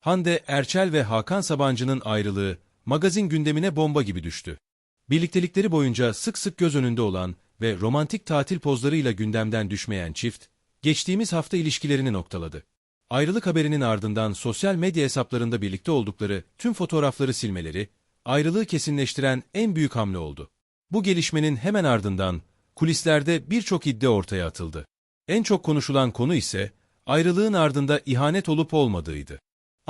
Hande Erçel ve Hakan Sabancı'nın ayrılığı magazin gündemine bomba gibi düştü. Birliktelikleri boyunca sık sık göz önünde olan ve romantik tatil pozlarıyla gündemden düşmeyen çift, geçtiğimiz hafta ilişkilerini noktaladı. Ayrılık haberinin ardından sosyal medya hesaplarında birlikte oldukları tüm fotoğrafları silmeleri, ayrılığı kesinleştiren en büyük hamle oldu. Bu gelişmenin hemen ardından kulislerde birçok iddia ortaya atıldı. En çok konuşulan konu ise ayrılığın ardında ihanet olup olmadığıydı.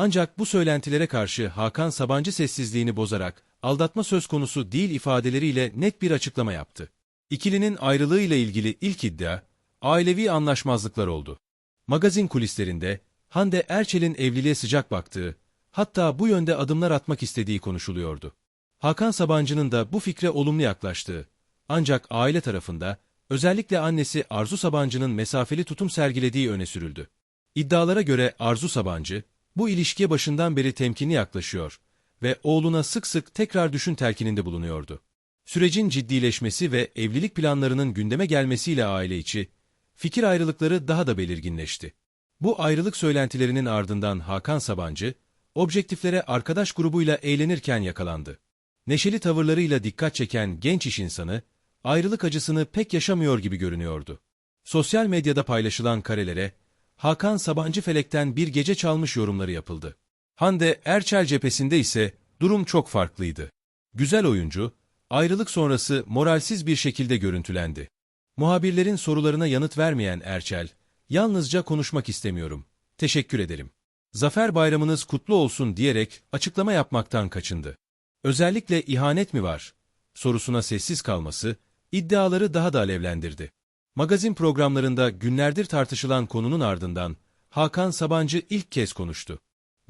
Ancak bu söylentilere karşı Hakan Sabancı sessizliğini bozarak aldatma söz konusu değil ifadeleriyle net bir açıklama yaptı. İkilinin ayrılığıyla ilgili ilk iddia, ailevi anlaşmazlıklar oldu. Magazin kulislerinde Hande Erçel'in evliliğe sıcak baktığı, hatta bu yönde adımlar atmak istediği konuşuluyordu. Hakan Sabancı'nın da bu fikre olumlu yaklaştığı, ancak aile tarafında özellikle annesi Arzu Sabancı'nın mesafeli tutum sergilediği öne sürüldü. İddialara göre Arzu Sabancı, bu ilişkiye başından beri temkinli yaklaşıyor ve oğluna sık sık tekrar düşün telkininde bulunuyordu. Sürecin ciddileşmesi ve evlilik planlarının gündeme gelmesiyle aile içi, fikir ayrılıkları daha da belirginleşti. Bu ayrılık söylentilerinin ardından Hakan Sabancı, objektiflere arkadaş grubuyla eğlenirken yakalandı. Neşeli tavırlarıyla dikkat çeken genç iş insanı, ayrılık acısını pek yaşamıyor gibi görünüyordu. Sosyal medyada paylaşılan karelere, Hakan Sabancı Felek'ten bir gece çalmış yorumları yapıldı. Hande Erçel cephesinde ise durum çok farklıydı. Güzel oyuncu, ayrılık sonrası moralsiz bir şekilde görüntülendi. Muhabirlerin sorularına yanıt vermeyen Erçel, yalnızca konuşmak istemiyorum, teşekkür ederim. Zafer bayramınız kutlu olsun diyerek açıklama yapmaktan kaçındı. Özellikle ihanet mi var? sorusuna sessiz kalması, iddiaları daha da alevlendirdi. Magazin programlarında günlerdir tartışılan konunun ardından Hakan Sabancı ilk kez konuştu.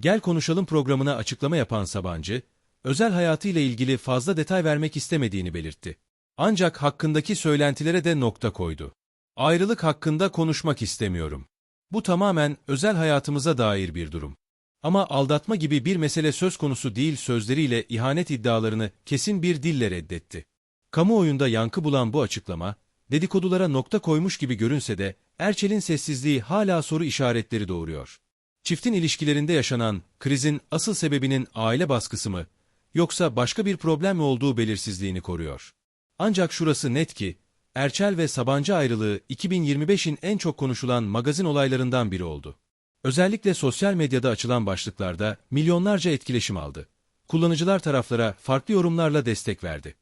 Gel Konuşalım programına açıklama yapan Sabancı, özel hayatıyla ilgili fazla detay vermek istemediğini belirtti. Ancak hakkındaki söylentilere de nokta koydu. Ayrılık hakkında konuşmak istemiyorum. Bu tamamen özel hayatımıza dair bir durum. Ama aldatma gibi bir mesele söz konusu değil sözleriyle ihanet iddialarını kesin bir dille reddetti. Kamuoyunda yankı bulan bu açıklama, dedikodulara nokta koymuş gibi görünse de Erçel'in sessizliği hala soru işaretleri doğuruyor. Çiftin ilişkilerinde yaşanan krizin asıl sebebinin aile baskısı mı, yoksa başka bir problem mi olduğu belirsizliğini koruyor. Ancak şurası net ki, Erçel ve Sabancı ayrılığı 2025'in en çok konuşulan magazin olaylarından biri oldu. Özellikle sosyal medyada açılan başlıklarda milyonlarca etkileşim aldı. Kullanıcılar taraflara farklı yorumlarla destek verdi.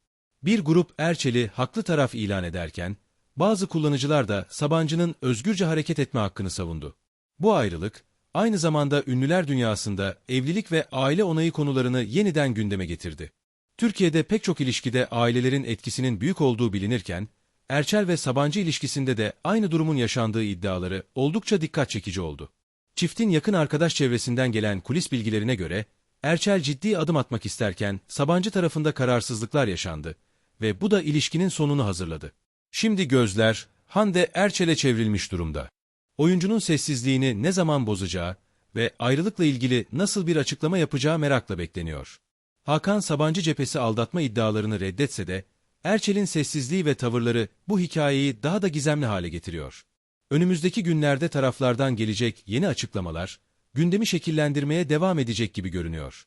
Bir grup Erçel'i haklı taraf ilan ederken, bazı kullanıcılar da Sabancı'nın özgürce hareket etme hakkını savundu. Bu ayrılık, aynı zamanda ünlüler dünyasında evlilik ve aile onayı konularını yeniden gündeme getirdi. Türkiye'de pek çok ilişkide ailelerin etkisinin büyük olduğu bilinirken, Erçel ve Sabancı ilişkisinde de aynı durumun yaşandığı iddiaları oldukça dikkat çekici oldu. Çiftin yakın arkadaş çevresinden gelen kulis bilgilerine göre, Erçel ciddi adım atmak isterken Sabancı tarafında kararsızlıklar yaşandı ve bu da ilişkinin sonunu hazırladı. Şimdi gözler Hande Erçel'e çevrilmiş durumda. Oyuncunun sessizliğini ne zaman bozacağı ve ayrılıkla ilgili nasıl bir açıklama yapacağı merakla bekleniyor. Hakan Sabancı cephesi aldatma iddialarını reddetse de, Erçel'in sessizliği ve tavırları bu hikayeyi daha da gizemli hale getiriyor. Önümüzdeki günlerde taraflardan gelecek yeni açıklamalar, gündemi şekillendirmeye devam edecek gibi görünüyor.